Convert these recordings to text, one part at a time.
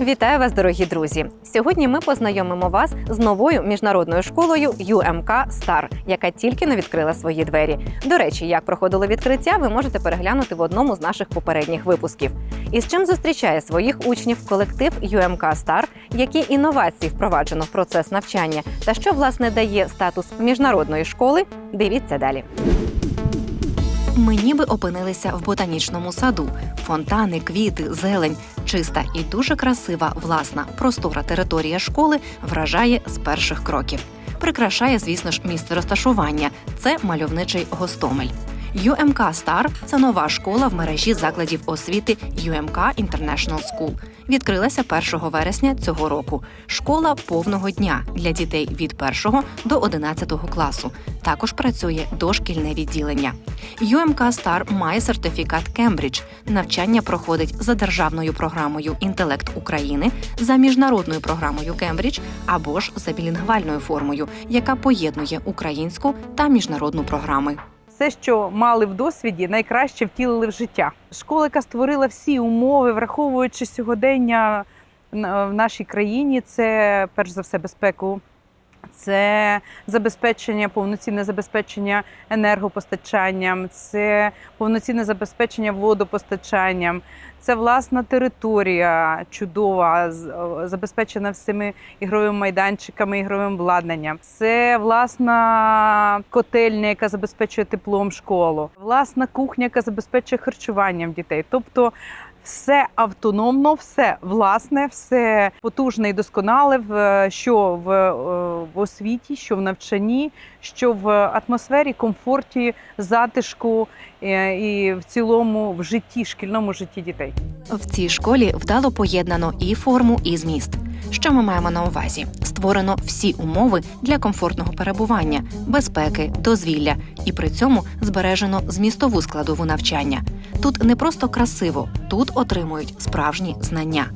Вітаю вас, дорогі друзі! Сьогодні ми познайомимо вас з новою міжнародною школою UMK Star, яка тільки не відкрила свої двері. До речі, як проходило відкриття, ви можете переглянути в одному з наших попередніх випусків. І з чим зустрічає своїх учнів колектив UMK Star, які інновації впроваджено в процес навчання, та що власне дає статус міжнародної школи. Дивіться далі. Ми ніби опинилися в ботанічному саду. Фонтани, квіти, зелень, чиста і дуже красива власна простора територія школи вражає з перших кроків. Прикрашає, звісно ж, місце розташування. Це мальовничий Гостомель. UMK Star – це нова школа в мережі закладів освіти UMK International School. Відкрилася 1 вересня цього року. Школа повного дня для дітей від 1 до 11 класу. Також працює дошкільне відділення. UMK Star має сертифікат Кембридж. Навчання проходить за державною програмою Інтелект України, за міжнародною програмою Кембридж або ж за білінгвальною формою, яка поєднує українську та міжнародну програми. Все, що мали в досвіді, найкраще втілили в життя. Школа, яка створила всі умови, враховуючи сьогодення в нашій країні, це перш за все безпеку. Це забезпечення, повноцінне забезпечення енергопостачанням, це повноцінне забезпечення водопостачанням, це власна територія чудова, забезпечена всіми ігровими майданчиками, ігровим обладнанням. Це власна котельня, яка забезпечує теплом школу, власна кухня, яка забезпечує харчуванням дітей. Тобто все автономно, все власне, все потужне і досконале, в що в, е, в освіті, що в навчанні, що в атмосфері, комфорті, затишку е, і в цілому в житті, шкільному житті дітей. В цій школі вдало поєднано і форму, і зміст. Що ми маємо на увазі? Створено всі умови для комфортного перебування, безпеки, дозвілля, і при цьому збережено змістову складову навчання. Тут не просто красиво, тут отримують справжні знання.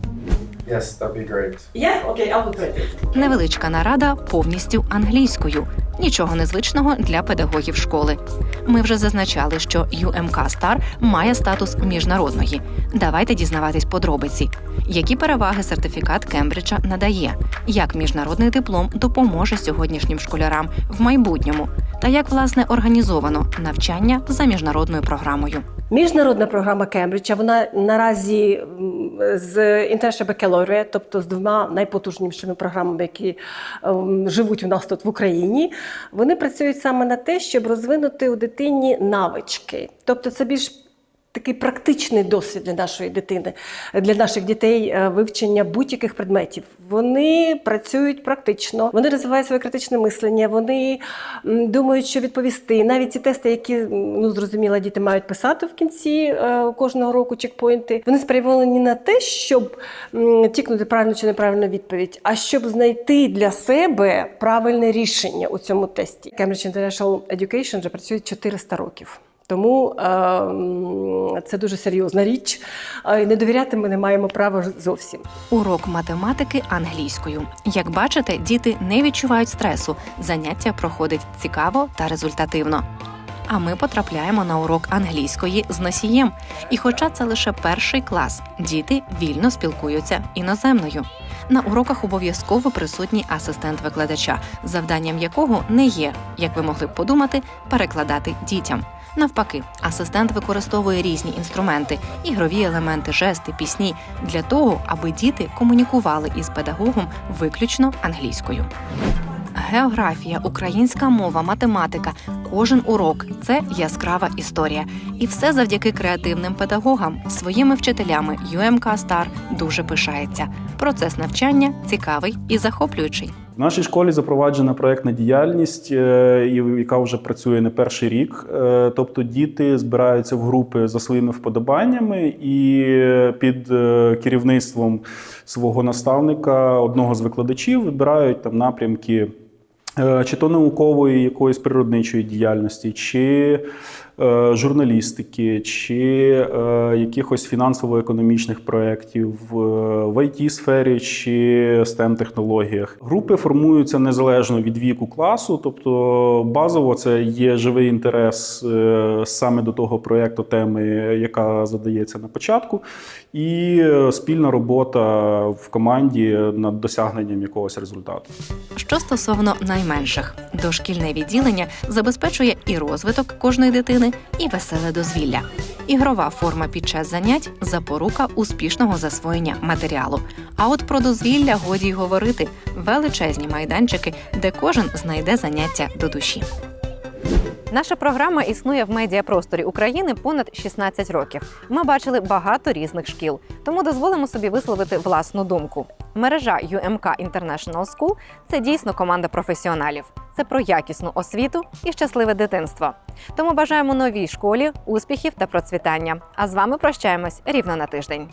Yes, that'd be great. Yeah, okay, I'll put it. Невеличка нарада повністю англійською. Нічого незвичного для педагогів школи. Ми вже зазначали, що UMK Star має статус міжнародної. Давайте дізнаватись подробиці. Які переваги сертифікат Кембриджа надає? Як міжнародний диплом допоможе сьогоднішнім школярам в майбутньому? Та як власне організовано навчання за міжнародною програмою? Міжнародна програма Кембриджа, вона наразі з International Baccalaureate, тобто з двома найпотужнішими програмами, які ем, живуть у нас тут в Україні, вони працюють саме на те, щоб розвинути у дитині навички. Тобто це більш Такий практичний досвід для нашої дитини, для наших дітей е, вивчення будь-яких предметів. Вони працюють практично, вони розвивають своє критичне мислення, вони думають, що відповісти. Навіть ці тести, які ну зрозуміло, діти мають писати в кінці е, кожного року чекпоінти, вони спрямовані на те, щоб тікнути правильну чи неправильну відповідь, а щоб знайти для себе правильне рішення у цьому тесті. Cambridge International Education вже працює 400 років. Тому е, це дуже серйозна річ. Е, Не довіряти ми не маємо права зовсім. Урок математики англійською. Як бачите, діти не відчувають стресу. Заняття проходить цікаво та результативно. А ми потрапляємо на урок англійської з носієм. І хоча це лише перший клас, діти вільно спілкуються іноземною. На уроках обов'язково присутній асистент викладача, завданням якого не є, як ви могли б подумати, перекладати дітям. Навпаки, асистент використовує різні інструменти, ігрові елементи, жести, пісні для того, аби діти комунікували із педагогом виключно англійською. Географія, українська мова, математика, кожен урок це яскрава історія. І все завдяки креативним педагогам, своїми вчителями UMK Star дуже пишається. Процес навчання цікавий і захоплюючий. В нашій школі запроваджена проєктна діяльність, е, яка вже працює не перший рік. Е, Тобто діти збираються в групи за своїми вподобаннями і під е, керівництвом свого наставника, одного з викладачів, вибирають там напрямки чи то наукової якоїсь природничої діяльності, чи е, журналістики, чи е, якихось фінансово-економічних проєктів в, it сфері чи stem технологіях Групи формуються незалежно від віку класу, тобто базово це є живий інтерес е, саме до того проєкту теми, яка задається на початку, і е, спільна робота в команді над досягненням якогось результату. Що стосовно найменших, дошкільне відділення забезпечує і розвиток кожної дитини, і веселе дозвілля. Ігрова форма під час занять запорука успішного засвоєння матеріалу. А от про дозвілля годі й говорити величезні майданчики, де кожен знайде заняття до душі. Наша програма існує в медіапросторі України понад 16 років. Ми бачили багато різних шкіл, тому дозволимо собі висловити власну думку. Мережа UMK International School – це дійсно команда професіоналів. Це про якісну освіту і щасливе дитинство. Тому бажаємо новій школі успіхів та процвітання. А з вами прощаємось рівно на тиждень.